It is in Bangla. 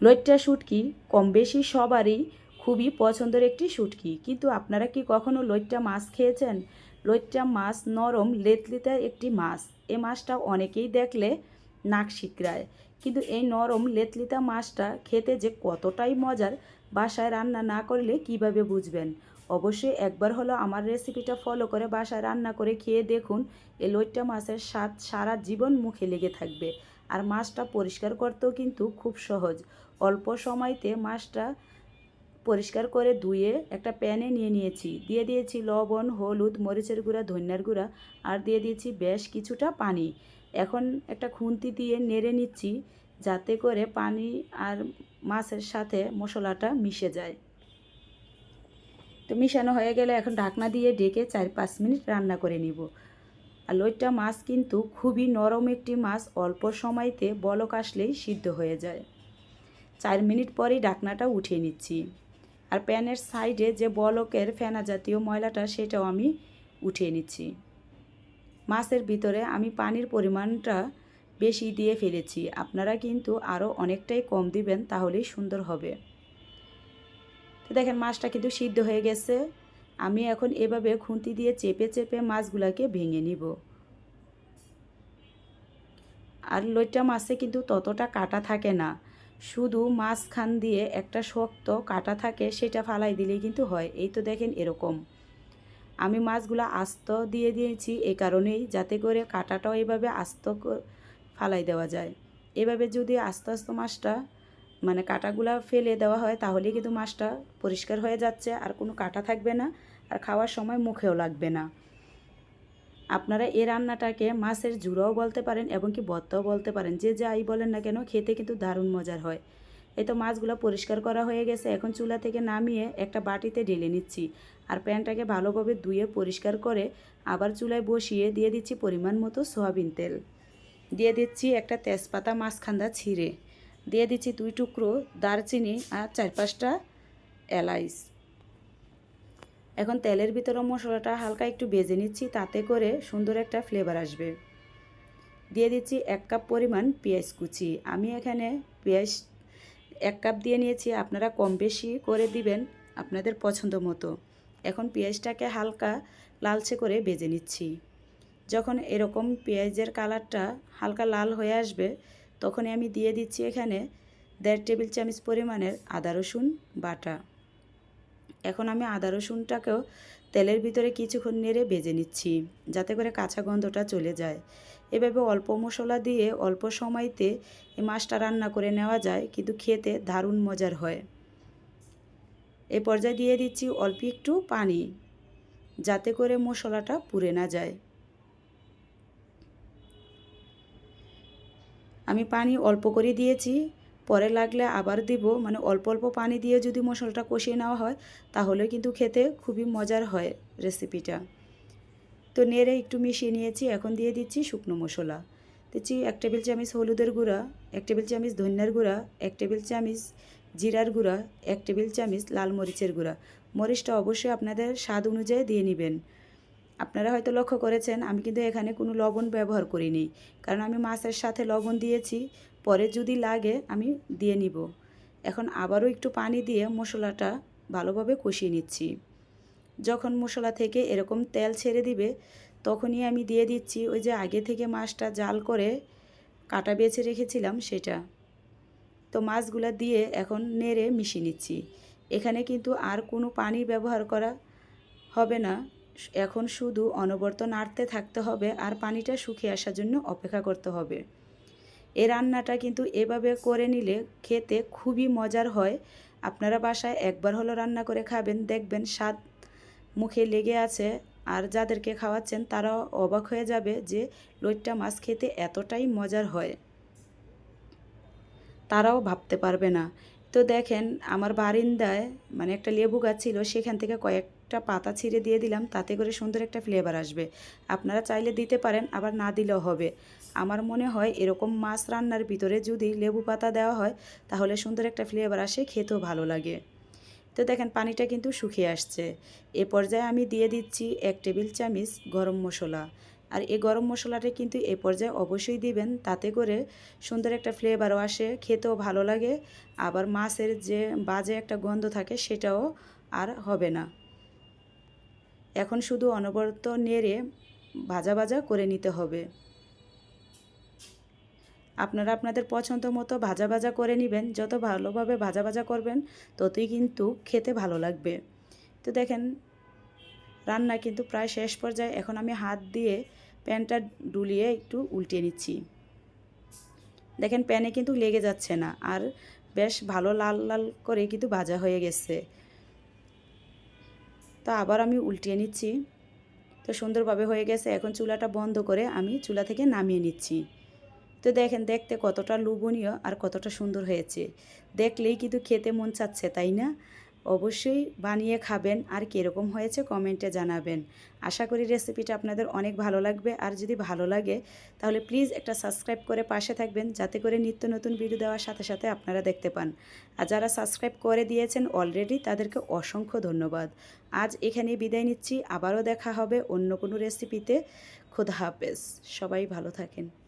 লইট্টা শুটকি কম বেশি সবারই খুবই পছন্দের একটি শুটকি। কিন্তু আপনারা কি কখনো লইট্টা মাছ খেয়েছেন? লইট্টা মাছ নরম লেতলিতে একটি মাছ। এ মাছটা অনেকেই দেখলে নাক শিকড়ায়। কিন্তু এই নরম লেতলিতা মাছটা খেতে যে কতটাই মজার, বাসায় রান্না না করলে কীভাবে বুঝবেন? অবশ্যই একবার হলো আমার রেসিপিটা ফলো করে বাসায় রান্না করে খেয়ে দেখুন এই লইট্টা মাছের স্বাদ সারা জীবন মুখে লেগে থাকবে। আর মাছটা পরিষ্কার করতেও কিন্তু খুব সহজ। অল্প সময়তে মাছটা পরিষ্কার করে ধুয়ে একটা প্যানে নিয়ে নিয়েছি। দিয়ে দিয়েছি লবণ, হলুদ, মরিচের গুঁড়া, ধনিয়ার গুঁড়া আর দিয়ে দিয়েছি বেশ কিছুটা পানি। এখন একটা খুন্তি দিয়ে নেড়ে নিচ্ছি যাতে করে পানি আর মাছের সাথে মশলাটা মিশে যায়। তো মিশানো হয়ে গেলে এখন ঢাকনা দিয়ে ডেকে চার পাঁচ মিনিট রান্না করে নিব। আর লইট্টা মাছ কিন্তু খুবই নরম একটি মাছ, অল্প সময়তে বলক আসলেই সিদ্ধ হয়ে যায়। চার মিনিট পরেই ডাকনাটা উঠিয়ে নিচ্ছি। আর প্যানের সাইডে যে বলকের ফেনা জাতীয় ময়লাটা, সেটাও আমি উঠিয়ে নিচ্ছি। মাছের ভিতরে আমি পানির পরিমাণটা বেশি দিয়ে ফেলেছি। আপনারা কিন্তু আরও অনেকটাই কম দিবেন, তাহলেই সুন্দর হবে। তো দেখেন, মাছটা কিন্তু সিদ্ধ হয়ে গেছে। আমি এখন এভাবে খুন্তি দিয়ে চেপে চেপে মাছগুলোকে ভেঙে নিব। আর লইট্টা মাছে কিন্তু ততটা কাটা থাকে না। শুধু মাঝখান দিয়ে একটা শক্ত কাটা থাকে, সেটা ফালাই দিলেই কিন্তু হয়। এই তো দেখেন এরকম। আমি মাছগুলো আস্ত দিয়ে দিয়েছি এই কারণেই, যাতে করে কাটাটাও এভাবে আস্ত ফালাই দেওয়া যায়। এভাবে যদি আস্তে আস্তে মাছটা মানে কাটাগুলা ফেলে দেওয়া হয় তাহলে কিন্তু মাছটা পরিষ্কার হয়ে যাচ্ছে, আর কোনো কাটা থাকবে না, আর খাওয়ার সময় মুখেও লাগবে না। আপনারা এই রান্নাটাকে মাছের জুড়াও বলতে পারেন এবং কি ভর্তাও বলতে পারেন, যে যাই বলেন না কেন, খেতে কিন্তু দারুণ মজার হয়। এই তো মাছগুলো পরিষ্কার করা হয়ে গেছে। এখন চুলা থেকে নামিয়ে একটা বাটিতে ঢেলে নিচ্ছি আর প্যানটাকে ভালোভাবে ধুয়ে পরিষ্কার করে আবার চুলায় বসিয়ে দিয়ে দিচ্ছি পরিমাণ মতো সয়াবিন তেল। দিয়ে দিচ্ছি একটা তেজপাতা মাছখান্দা ছিঁড়ে। দিয়ে দিচ্ছি দুই টুকরো দারচিনি আর চার পাঁচটা এলাইচ। এখন তেলের ভিতরে মশলাটা হালকা একটু বেজে নিচ্ছি, তাতে করে সুন্দর একটা ফ্লেভার আসবে। দিয়ে দিচ্ছি এক কাপ পরিমাণ পেঁয়াজ কুচি। আমি এখানে পেঁয়াজ এক কাপ দিয়ে নিয়েছি, আপনারা কম বেশি করে দিবেন আপনাদের পছন্দ মতো। এখন পেঁয়াজটাকে হালকা লালচে করে বেজে নিচ্ছি। যখন এরকম পেঁয়াজের কালারটা হালকা লাল হয়ে আসবে, তখনই আমি দিয়ে দিচ্ছি এখানে দেড় টেবিল চামচ পরিমাণের আদা রসুন বাটা। এখন আমি আদা রসুনটাকেও তেলের ভিতরে কিছুক্ষণ নেড়ে ভেজে নিচ্ছি, যাতে করে কাঁচা গন্ধটা চলে যায়। এভাবে অল্প মশলা দিয়ে অল্প সময়তে এই মাছটা রান্না করে নেওয়া যায়, কিন্তু খেতে দারুণ মজার হয়। এ পর্যায়ে দিয়ে দিচ্ছি অল্প একটু পানি, যাতে করে মশলাটা পুড়ে না যায়। আমি পানি অল্প করে দিয়েছি পরে লাগলে আবার দিব। মানে অল্প অল্প পানি দিয়ে যদি মশলাটা কষিয়ে নেওয়া হয়, তাহলে কিন্তু খেতে খুবই মজার হয় রেসিপিটা তো নেড়ে একটু মিশিয়ে নিয়েছি, এখন দিয়ে দিচ্ছি শুকনো মশলা। দিচ্ছি এক টেবিল চামচ হলুদের গুঁড়া, এক টেবিল চামচ ধনিয়ার গুঁড়া, এক টেবিল চামচ জিরার গুঁড়া, এক টেবিল চামচ লাল মরিচের গুঁড়া। মরিচটা অবশ্যই আপনাদের স্বাদ অনুযায়ী দিয়ে নেবেন। আপনারা হয়তো লক্ষ্য করেছেন, আমি কিন্তু এখানে কোনো লবণ ব্যবহার করিনি। কারণ আমি মাছের সাথে লবণ দিয়েছি, পরে যদি লাগে আমি দিয়ে নিব। এখন আবারও একটু পানি দিয়ে মশলাটা ভালোভাবে কষিয়ে নিচ্ছি। যখন মশলা থেকে এরকম তেল ছেড়ে দিবে, তখনই আমি দিয়ে দিচ্ছি ওই যে আগে থেকে মাছটা জাল করে কাটা বেছে রেখেছিলাম সেটা। তো মাছগুলা দিয়ে এখন নেড়ে মিশিয়ে নিচ্ছি। এখানে কিন্তু আর কোনো পানি ব্যবহার করা হবে না। এখন শুধু অনবর্ত নাড়তে থাকতে হবে আর পানিটা শুকিয়ে আসার জন্য অপেক্ষা করতে হবে। এই রান্নাটা কিন্তু এভাবে করে নিলে খেতে খুবই মজার হয়। আপনারা বাসায় একবার হলো রান্না করে খাবেন, দেখবেন স্বাদ মুখে লেগে আছে আর যাদেরকে খাওয়াচ্ছেন তারাও অবাক হয়ে যাবে যে লইট্টা মাছ খেতে এতটাই মজার হয়। তারাও ভাবতে পারবে না। তো দেখেন, আমার বারিন্দায় মানে একটা লেবু গাছ ছিল, সেখান থেকে কয়েকটা পাতা ছিঁড়ে দিয়ে দিলাম, তাতে করে সুন্দর একটা ফ্লেভার আসবে। আপনারা চাইলে দিতে পারেন, আবার না দিলেও হবে। আমার মনে হয় এরকম মাছ রান্নার ভিতরে যদি লেবু পাতা দেওয়া হয়, তাহলে সুন্দর একটা ফ্লেভার আসে, খেতেও ভালো লাগে। তো দেখেন, পানিটা কিন্তু শুকিয়ে আসছে। এ পর্যায়ে আমি দিয়ে দিচ্ছি এক টেবিল চামচ গরম মশলা। আর এই গরম মশলাটা কিন্তু এ পর্যায়ে অবশ্যই দিবেন, তাতে করে সুন্দর একটা ফ্লেভারও আসে, খেতেও ভালো লাগে। আবার মাছের যে বাজে একটা গন্ধ থাকে, সেটাও আর হবে না। এখন শুধু অনবরত নেড়ে ভাজা ভাজা করে নিতে হবে। আপনারা আপনাদের পছন্দ মতো ভাজা ভাজা করে নেবেন, যত ভালোভাবে ভাজা ভাজা করবেন, ততই কিন্তু খেতে ভালো লাগবে। তো দেখেন, রান্না কিন্তু প্রায় শেষ পর্যায়ে এখন আমি হাত দিয়ে প্যানটা ডুলিয়ে একটু উল্টিয়ে নিচ্ছি। দেখেন, প্যানে কিন্তু লেগে যাচ্ছে না, আর বেশ ভালো লাল লাল করে কিন্তু ভাজা হয়ে গেছে। তো আবার আমি উল্টিয়ে নিচ্ছি। তো সুন্দরভাবে হয়ে গেছে। এখন চুলাটা বন্ধ করে আমি চুলা থেকে নামিয়ে নিচ্ছি। তো দেখেন, দেখতে কতটা লোভনীয় আর কতটা সুন্দর হয়েছে। দেখলেই কিন্তু খেতে মন চাচ্ছে, তাই না? অবশ্যই বানিয়ে খাবেন আর কীরকম হয়েছে কমেন্টে জানাবেন। আশা করি রেসিপিটা আপনাদের অনেক ভালো লাগবে। আর যদি ভালো লাগে, তাহলে প্লিজ একটা সাবস্ক্রাইব করে পাশে থাকবেন, যাতে করে নিত্য নতুন ভিডিও দেওয়ার সাথে সাথে আপনারা দেখতে পান। আর যারা সাবস্ক্রাইব করে দিয়েছেন অলরেডি তাদেরকে অসংখ্য ধন্যবাদ। আজ এখানেই বিদায় নিচ্ছি। আবারও দেখা হবে অন্য কোনো রেসিপিতে খুদা হাফেজ। সবাই ভালো থাকেন।